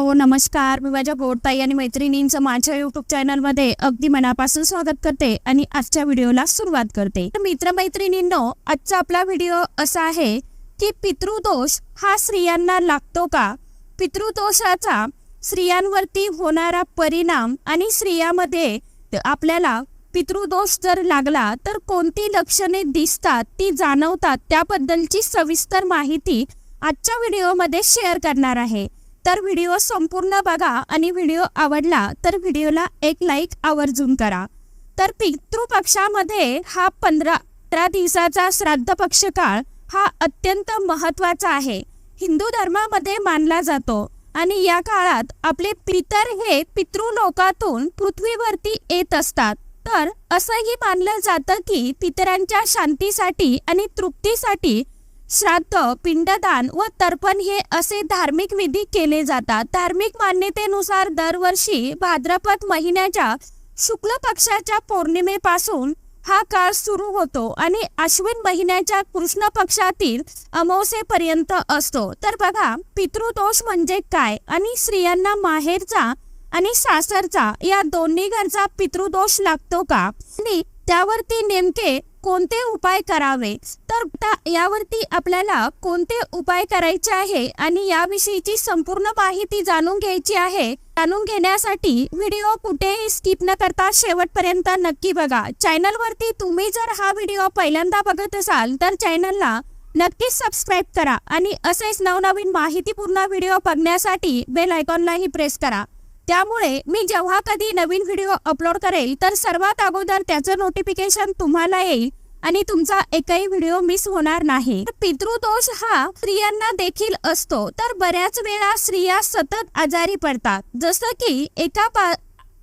हो नमस्कार. मी माझ्या गोडताई आणि मैत्रिणींचं माझ्या युट्यूब चॅनलमध्ये अगदी मनापासून स्वागत करते आणि आजच्या व्हिडिओला सुरुवात करते. तर मित्रमैत्रिणींनो आजचा आपला व्हिडिओ असा आहे की पितृदोष हा स्त्रियांना लागतो का? पितृदोषाचा स्त्रियांवरती होणारा परिणाम आणि स्त्रियामध्ये आपल्याला पितृदोष जर लागला तर कोणती लक्षणे दिसतात ती जाणवतात त्याबद्दलची सविस्तर माहिती आजच्या व्हिडिओमध्ये शेअर करणार आहे. तर व्हिडिओ संपूर्ण बघा आणि व्हिडिओ आवडला तर व्हिडिओला एक लाईक आवर्जून करा. तर पितृपक्षामध्ये हा पंधरा अठरा दिवसाचा श्राद्ध पक्ष काळ हा अत्यंत महत्त्वाचा आहे. हिंदू धर्मामध्ये मानला जातो आणि या काळात आपले पितर हे पितृलोकातून पृथ्वीवरती येत असतात. तर असंही मानलं जातं की पितरांच्या शांतीसाठी आणि तृप्तीसाठी श्राद्ध पिंडदान व तर्पण हे असे धार्मिक विधी केले जातात. धार्मिक मान्यतेनुसार दरवर्षी भाद्रपद महिन्याच्या शुक्ल पक्षाच्या पौर्णिमेपासून हा काळ सुरू होतो आणि अश्विन महिन्याच्या कृष्ण पक्षातील अमावसेपर्यंत असतो. तर बघा पितृदोष म्हणजे काय आणि स्त्रियांना माहेरचा आणि सासरचा या दोन्ही घरचा पितृदोष लागतो का? आणि त्यावरती नेमके कोणते उपाय करावे? तर यावरती आपल्याला कोणते उपाय करायचे आहे आणि याविषयीची संपूर्ण माहिती जाणून घ्यायची आहे. जाणून घेण्यासाठी व्हिडिओ कुठेही स्किप न करता शेवटपर्यंत नक्की बघा. चॅनल वरती तुम्ही जर हा व्हिडिओ पहिल्यांदा बघत असाल तर चॅनलला नक्कीच सबस्क्राईब करा आणि असेच नवनवीन माहितीपूर्ण व्हिडिओ बघण्यासाठी बेल आयकॉनलाही प्रेस करा. त्यामुळे मी जेव्हा कधी नवीन व्हिडिओ अपलोड करेल तर सर्वात अगोदर त्याचं नोटिफिकेशन तुम्हाला येईल आणि तुमचा एकही व्हिडिओ मिस होणार नाही. पितृदोष हा स्त्रियांना देखील असतो तर बऱ्याच वेळा स्त्रिया सतत आजारी पडतात. जसं की एका पा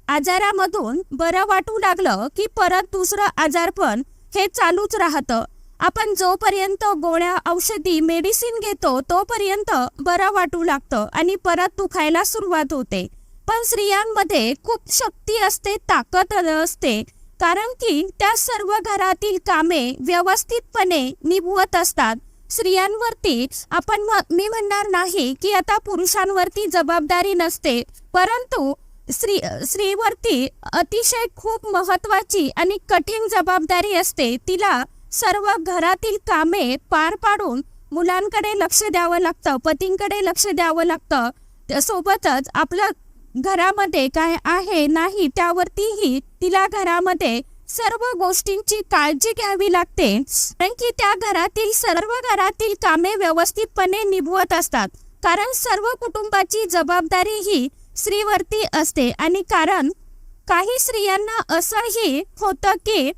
आजारामधून बरं वाटू लागलं की परत दुसरं आजारपण हे चालूच राहतं. आपण जोपर्यंत गोळ्या औषधी मेडिसिन घेतो तोपर्यंत बरं वाटू लागतं आणि परत दुखायला सुरुवात होते. पण स्त्रियांमध्ये खूप शक्ती असते ताकद असते. कारण की त्या सर्व घरातील कामे व्यवस्थितपणे निभवत असतात. स्त्रियांवरती आपण म- मी म्हणणार नाही की आता पुरुषांवरती जबाबदारी नसते. परंतु स्त्री स्त्रीवरती अतिशय खूप महत्वाची आणि कठीण जबाबदारी असते. तिला सर्व घरातील कामे पार पाडून मुलांकडे लक्ष द्यावं लागतं पतींकडे लक्ष द्यावं लागतं. सोबतच आपलं घरामध्ये काय आहे नाही त्यावरतीही तिला घरामध्ये सर्व गोष्टींची काळजी घ्यावी लागते. कारण की त्या घरातील सर्व घरातील कामे व्यवस्थितपणे निभवत असतात. कारण सर्व कुटुंबाची जबाबदारी ही स्त्रीवरती असते आणि कारण काही स्त्रियांना असंही होतं की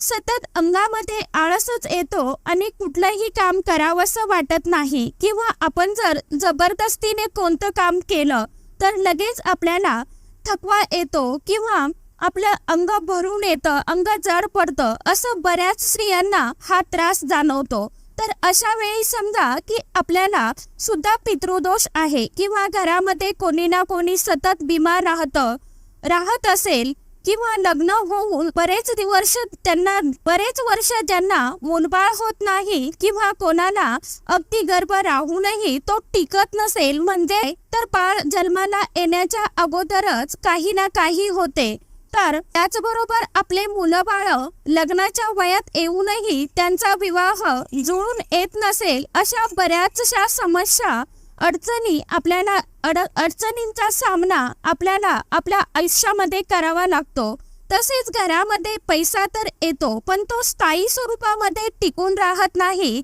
सतत अंगामध्ये आळसच येतो आणि कुठलंही काम करावंसं वाटत नाही. किंवा आपण जर जबरदस्तीने कोणतं काम केलं तर लगेच आपल्याला थकवा येतो किंवा आपलं अंग भरून येतं अंग जड पडतं असं बऱ्याच स्त्रियांना हा त्रास जाणवतो. तर अशा वेळी समजा की आपल्याला सुद्धा पितृदोष आहे किंवा घरामध्ये कोणी ना कोणी सतत बिमार राहतं राहत असेल किंवा लग्न होऊन बरेच वर्ष त्यांना बरेच वर्ष ज्यांना मूलबाळ होत नाही किंवा कोणाला अगदी गर्भ राहूनही तो टिकत नसेल म्हणजे तर बाळ जन्माला येण्याच्या अगोदरच काही ना काही होते. तर त्याचबरोबर आपले मुलं बाळ लग्नाच्या वयात येऊनही त्यांचा विवाह जुळून येत नसेल अशा बऱ्याचशा समस्या अडचणी आपल्याला अड अडचणींचा सामना आपल्याला आपल्या आयुष्यामध्ये करावा लागतो. तसेच घरामध्ये पैसा तर येतो पण तो स्थायी स्वरूपामध्ये टिकून राहत नाही.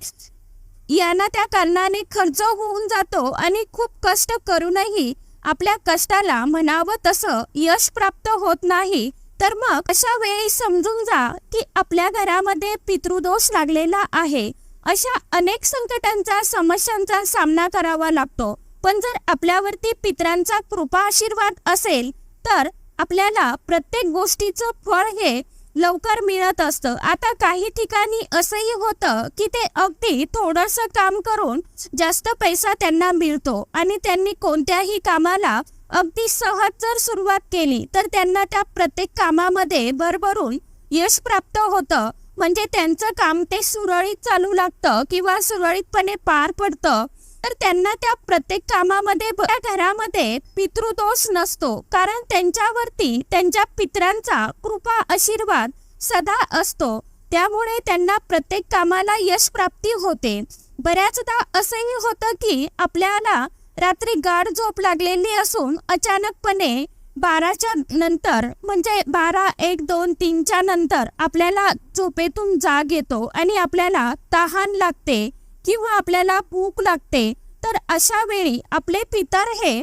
यांना त्या कारणाने खर्च होऊन जातो आणि खूप कष्ट करूनही आपल्या कष्टाला म्हणावं तसं यश प्राप्त होत नाही. तर मग अशा वेळी समजून जा की आपल्या घरामध्ये पितृदोष लागलेला आहे. अशा अनेक संकटांचा समस्यांचा सामना करावा लागतो. पण जर आपल्यावरती पितरांचा कृपा आशीर्वाद असेल तर आपल्याला प्रत्येक गोष्टीचं फळ हे लवकर मिळत असतं. आता काही ठिकाणी असंही होतं की ते अगदी थोडंसं काम करून जास्त पैसा त्यांना मिळतो आणि त्यांनी कोणत्याही कामाला अगदी सहज जर सुरुवात केली तर त्यांना त्या प्रत्येक कामामध्ये भरभरून यश प्राप्त होतं. म्हणजे त्यांचं काम ते सुरळीत चालू लागतं किंवा सुरळीतपणे पार पडतं तर त्यांना त्या प्रत्येक कामामध्ये घरामध्ये पितृदोष नसतो. कारण त्यांच्यावरती त्यांच्या पितरांचा कृपा आशीर्वाद सदा असतो. त्यामुळे त्यांना प्रत्येक कामाला यश प्राप्ती होते. बऱ्याचदा असंही होतं की आपल्याला रात्री गाढ झोप लागलेली असून अचानकपणे बाराच्या नंतर म्हणजे बारा एक दोन तीनच्या नंतर आपल्याला झोपेतून जाग येतो आणि आपल्याला तहान लागते किंवा आपल्याला भूक लागते तर अशा वेळी आपले पितर हे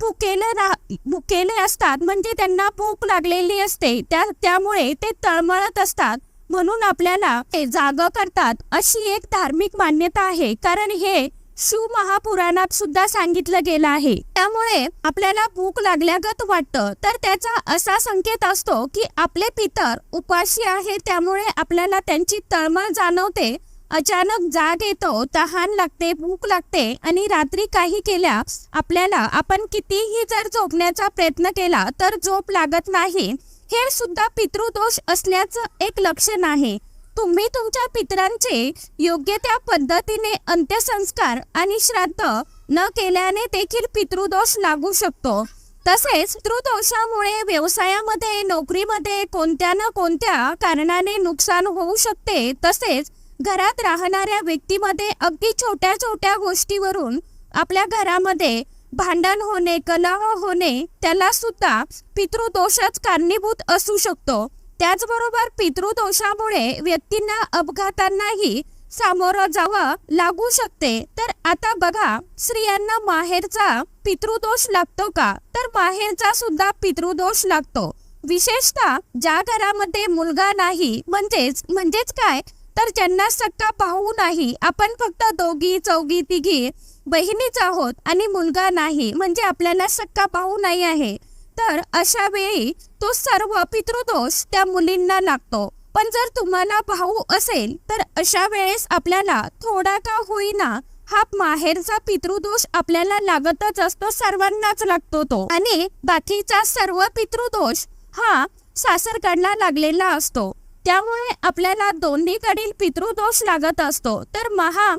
भुकेले रा भुकेले असतात म्हणजे त्यांना भूक लागलेली असते त्या त्यामुळे ते तळमळत असतात म्हणून आपल्याला ते जाग करतात अशी एक धार्मिक मान्यता आहे कारण हे सुमहापुराणात सुद्धा सांगितलं गेलं आहे. त्यामुळे आपल्याला भूक लागल्यागत वाटतं. तर त्याचा असा संकेत असतो की आपले पितर उपाशी आहे त्यामुळे आपल्याला त्यांची तळमळ जाणवते. अचानक जाग येतो तहान लागते भूक लागते आणि रात्री काही केल्या आपल्याला आपण कितीही जर झोपण्याचा प्रयत्न केला तर झोप लागत नाही. हे सुद्धा पितृदोष असल्याचं एक लक्षण आहे. तुम्ही तुमच्या पितरांचे योग्य त्या पद्धतीने अंत्यसंस्कार आणि श्राद्ध न केल्याने देखील पितृदोष लागू शकतो. तसेच पितृदोषामुळे व्यवसायामध्ये नोकरीमध्ये कोणत्या ना कोणत्या कारणाने नुकसान होऊ शकते तसेच घरात राहणाऱ्या व्यक्तीमध्ये अगदी छोट्या छोट्या गोष्टीवरून आपल्या घरामध्ये भांडण होणे कलह होणे त्याला सुद्धा पितृदोषच कारणीभूत असू शकतो. त्याचबरोबर पितृदोषामुळे व्यक्तींना अपघातांनाही सामोरं जावं लागू शकते. तर आता बघा स्त्रियांना माहेरचा पितृदोष लागतो का? तर माहेरचा सुद्धा पितृदोष लागतो. विशेषतः ज्या घरामध्ये मुलगा नाही म्हणजेच म्हणजेच काय? तर ज्यांना सक्का पाहू नाही आपण फक्त दोघी चौघी तिघी बहिणीच आहोत आणि मुलगा नाही म्हणजे आपल्याला सक्का पाहू नाही आहे. तर अशा वेळी तो सर्व पितृदोष त्या मुलींना लागतो. पण जर तुम्हाला भाऊ असेल तर अशा वेळेस आपल्याला थोडा का होईना हा माहेरचा पितृदोष आपल्याला लागतच असतो सर्वांनाच लागतो तो. आणि बाकीचा सर्व पितृदोष हा सासरकडला लागलेला असतो. त्यामुळे आपल्याला दोन्हीकडील पितृदोष लागत असतो. तर महा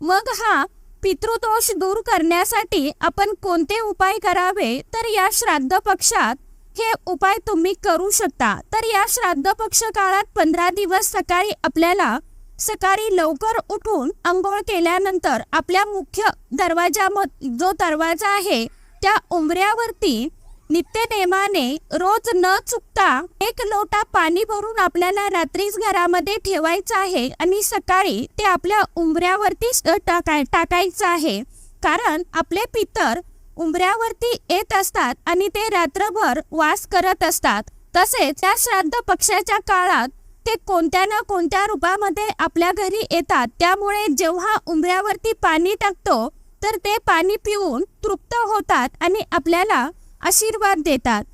मग हा पितृदोष दूर करण्यासाठी आपण कोणते उपाय करावे? तर या श्राद्ध पक्षात हे उपाय तुम्ही करू शकता. तर या श्राद्ध पक्ष काळात पंधरा दिवस सकाळी आपल्याला सकाळी लवकर उठून आंघोळ केल्यानंतर आपल्या मुख्य दरवाजा जो दरवाजा आहे त्या उंबऱ्यावरती नित्यनेमाने रोज न चुकता एक लोटा पाणी भरून आपल्याला रात्रीच घरामध्ये ठेवायचं आहे आणि सकाळी ते आपल्या उंबऱ्यावरती टाकाय टाकायचं आहे. कारण आपले पितर उंबऱ्यावरती येत असतात आणि ते रात्रभर वास करत असतात. तसेच त्या श्राद्ध पक्षाच्या काळात ते कोणत्या ना कोणत्या रूपामध्ये आपल्या घरी येतात त्यामुळे जेव्हा उंबऱ्यावरती पाणी टाकतो तर ते पाणी पिऊन तृप्त होतात आणि आपल्याला आशीर्वाद देतात.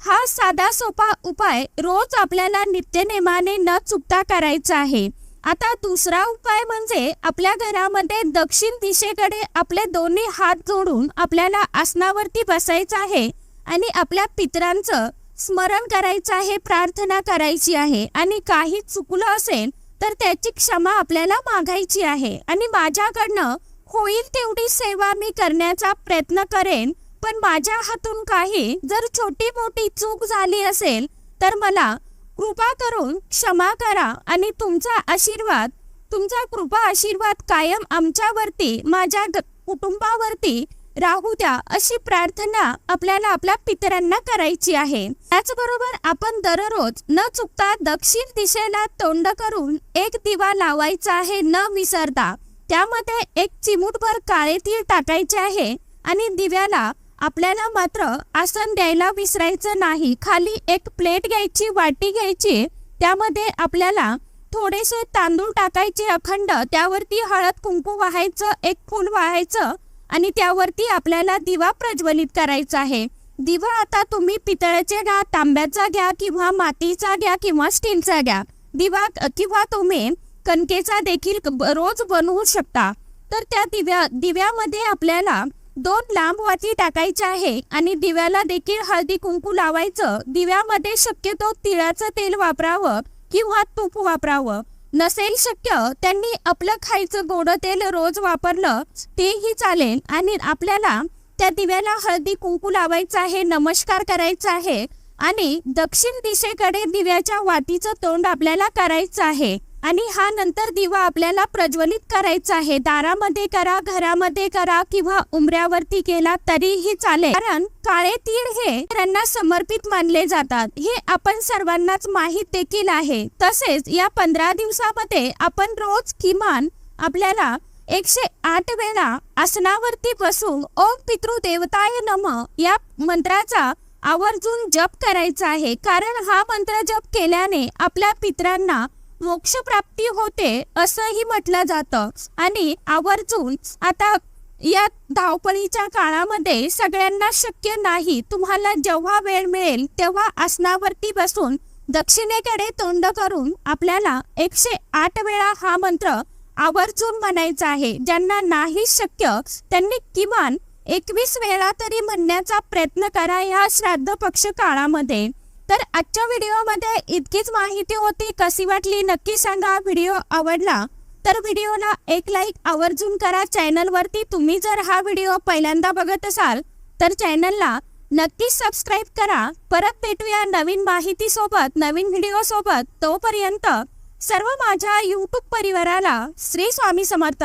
हा साधा सोपा उपाय रोज आपल्याला नित्यनेमाने न चुकता करायचा आहे. आता दुसरा उपाय म्हणजे आपल्या घरामध्ये दक्षिण दिशेकडे आपले दोन्ही हात जोडून आपल्याला आसनावरती बसायचं आहे आणि आपल्या पितरांचं स्मरण करायचं आहे प्रार्थना करायची आहे आणि काही चुकलं असेल तर त्याची क्षमा आपल्याला मागायची आहे आणि माझ्याकडनं होईल तेवढी सेवा मी करण्याचा प्रयत्न करेन. पण माझ्या हातून काही जर छोटी मोठी चूक झाली असेल तर मला कृपा करून क्षमा करा आणि तुमचा आशीर्वाद तुमचा कृपा आशीर्वाद कायम आमच्यावरती माझ्या ग- कुटुंबावरती राहू द्या अशी प्रार्थना आपल्याला आपल्या पितरांना करायची आहे. त्याचबरोबर आपण दररोज न चुकता दक्षिण दिशेला तोंड करून एक दिवा लावायचा आहे न विसरता. त्यामध्ये एक चिमूटभर काळे तीळ टाकायचे आहे आणि दिव्याला आपल्याला मात्र आसन द्यायला विसरायचं नाही. खाली एक प्लेट घ्यायची वाटी घ्यायची त्यामध्ये आपल्याला थोडेसे तांदूळ टाकायचे अखंड त्यावरती हळद कुंकू वाहायचं एक फूल वाहायचं आणि त्यावरती आपल्याला दिवा प्रज्वलित करायचा आहे. दिवा आता तुम्ही पितळाचे घ्या तांब्याचा घ्या किंवा मातीचा घ्या किंवा स्टीलचा घ्या. दिवा किंवा तुम्ही कणकेचा देखील रोज बनवू शकता. तर त्या दिव्या दिव्यामध्ये आपल्याला दोन लांब वाती टाकायच्या आहे आणि दिव्याला देखील हळदी कुंकू लावायचं. दिव्यामध्ये शक्यतो तिळाचं तेल वापरावं किंवा तूप वापरावं. नसेल शक्य त्यांनी आपलं खायचं गोडं तेल रोज वापरलं तेही चालेल. आणि आपल्याला त्या दिव्याला हळदी कुंकू लावायचं आहे नमस्कार करायचा आहे आणि दक्षिण दिशेकडे दिव्याच्या वातीचं तोंड आपल्याला करायचं आहे. आणि हा नंतर दिवा आपल्याला प्रज्वलित करायचा आहे. दारामध्ये करा घरामध्ये करा किंवा उमऱ्यावरती केला तरीही चालेल. कारण काळे तीळ हे त्यांना समर्पित मानले जातात. हे आपण सर्वांनाच माहीत देखील आहे. तसेच या पंधरा दिवसामध्ये आपण रोज किमान आपल्याला एकशे आठ वेळा आसनावरती बसून ओम पितृ देवताय नम या मंत्राचा आवर्जून जप करायचा आहे. कारण हा मंत्र जप केल्याने आपल्या पितरांना मोक्ष प्राप्ती होते असंही म्हटलं जातं. आणि आवर्जून आता या धावपळीच्या काळामध्ये सगळ्यांना शक्य नाही. तुम्हाला जेव्हा वेळ मिळेल तेव्हा आसनावरती बसून दक्षिणेकडे तोंड करून आपल्याला एकशे आठ वेळा हा मंत्र आवर्जून म्हणायचा आहे. ज्यांना नाही शक्य त्यांनी किमान एकवीस वेळा तरी म्हणण्याचा प्रयत्न करा या श्राद्ध पक्ष काळामध्ये. तर आजच्या व्हिडिओमध्ये इतकीच माहिती होती. कशी वाटली? नक्की सांगा. व्हिडिओ आवडला तर व्हिडिओला एक लाईक आवर्जून करा. चॅनलवरती तुम्ही जर हा व्हिडिओ पहिल्यांदा बघत असाल तर चॅनलला नक्कीच सबस्क्राईब करा. परत भेटूया नवीन माहितीसोबत नवीन व्हिडिओसोबत. तोपर्यंत सर्व माझ्या यूट्यूब परिवाराला श्री स्वामी समर्थ.